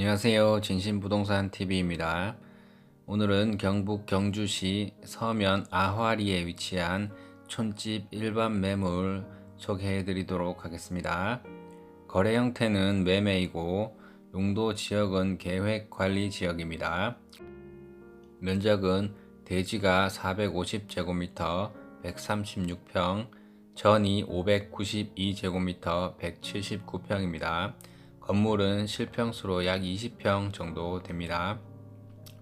안녕하세요. 진신부동산 TV입니다. 오늘은 경북 경주시 서면 아화리에 위치한 촌집 일반 매물 소개해 드리도록 하겠습니다. 거래 형태는 매매이고 용도 지역은 계획 관리 지역입니다. 면적은 대지가 450제곱미터 136평, 전이 592제곱미터 179평입니다. 건물은 실평수로 약 20평 정도 됩니다.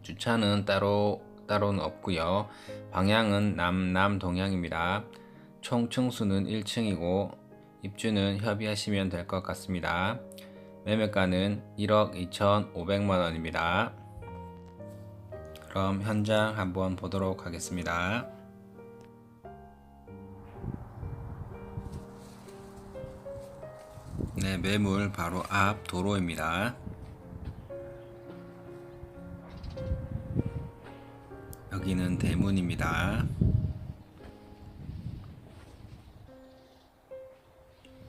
주차는 따로 따로는 없고요. 방향은 남남 동향입니다. 총 층수는 1층이고 입주는 협의하시면 될 것 같습니다. 매매가는 1억 2,500만 원입니다. 그럼 현장 한번 보도록 하겠습니다. 네, 매물 바로 앞 도로입니다. 여기는 대문입니다.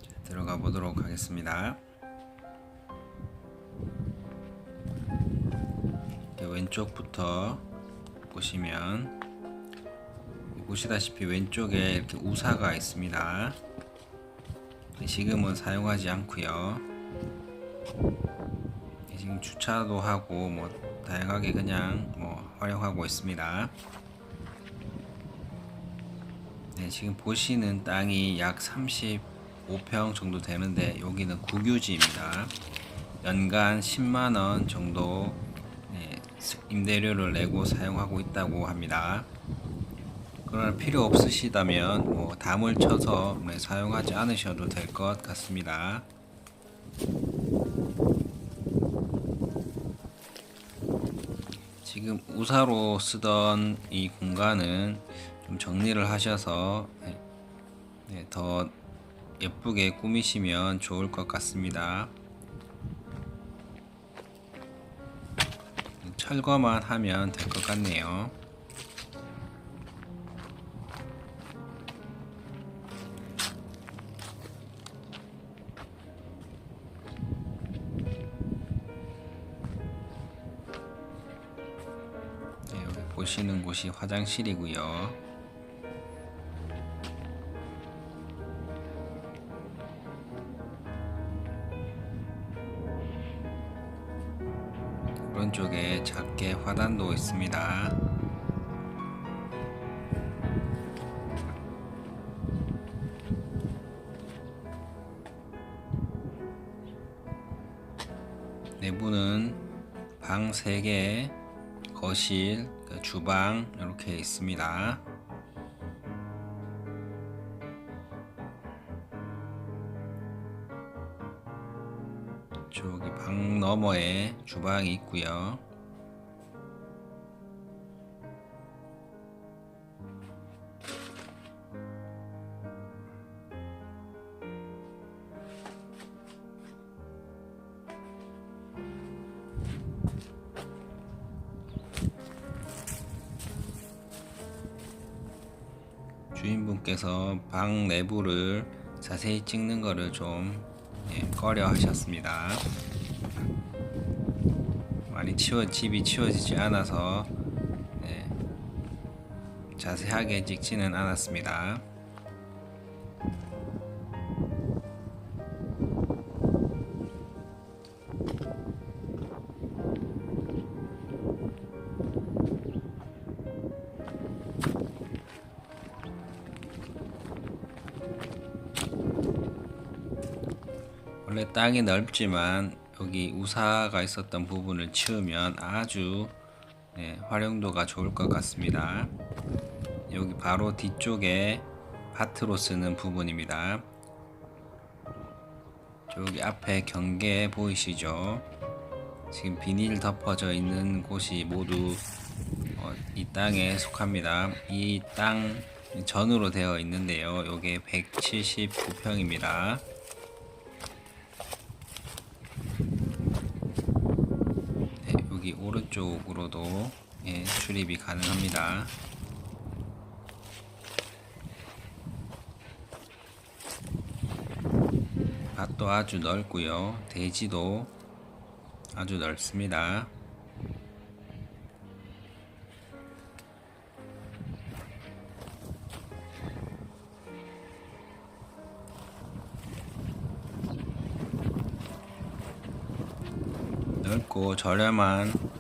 자, 들어가 보도록 하겠습니다. 왼쪽부터 보시면 보시다시피 왼쪽에 이렇게 우사가 있습니다. 지금은 사용하지 않고요. 지금 주차도 하고 뭐 다양하게 그냥 뭐 활용하고 있습니다. 네, 지금 보시는 땅이 약 35평 정도 되는데 여기는 국유지입니다. 연간 10만 원 정도 네, 임대료를 내고 사용하고 있다고 합니다. 그러나 필요 없으시다면 뭐 담을 쳐서 네, 사용하지 않으셔도 될 것 같습니다. 지금 우사로 쓰던 이 공간은 좀 정리를 하셔서 네, 네, 더 예쁘게 꾸미시면 좋을 것 같습니다. 철거만 하면 될 것 같네요. 보시는 곳이 화장실이고요. 오른쪽에 작게 화단도 있습니다. 내부는 방 3개, 거실, 그 주방 이렇게 있습니다. 저기 방 너머에 주방이 있고요. 주인분께서 방 내부를 자세히 찍는 거를 좀 예, 꺼려 하셨습니다. 많이 치워 집이 치워지지 않아서 예, 자세하게 찍지는 않았습니다. 땅이 넓지만 여기 우사가 있었던 부분을 치우면 아주 네, 활용도가 좋을 것 같습니다. 여기 바로 뒤쪽에 밭으로 쓰는 부분입니다. 저기 앞에 경계 보이시죠? 지금 비닐 덮어져 있는 곳이 모두 어, 이 땅에 속합니다. 이 땅 전으로 되어 있는데요. 요게 179평입니다. 네, 여기 오른쪽으로도 예, 출입이 가능합니다. 밭도 아주 넓고요. 대지도 아주 넓습니다. 넓고 저렴한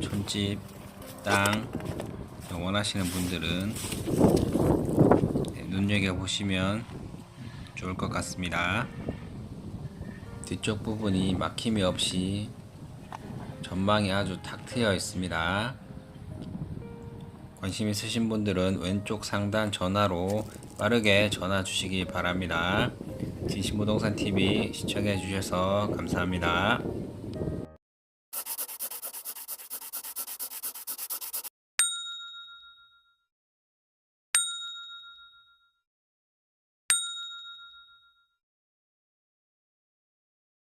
촌집 땅 원하시는 분들은 네, 눈여겨 보시면 좋을 것 같습니다. 뒤쪽 부분이 막힘이 없이 전망이 아주 탁 트여 있습니다. 관심 있으신 분들은 왼쪽 상단 전화로 빠르게 전화 주시기 바랍니다. 진심부동산 TV 시청해 주셔서 감사합니다.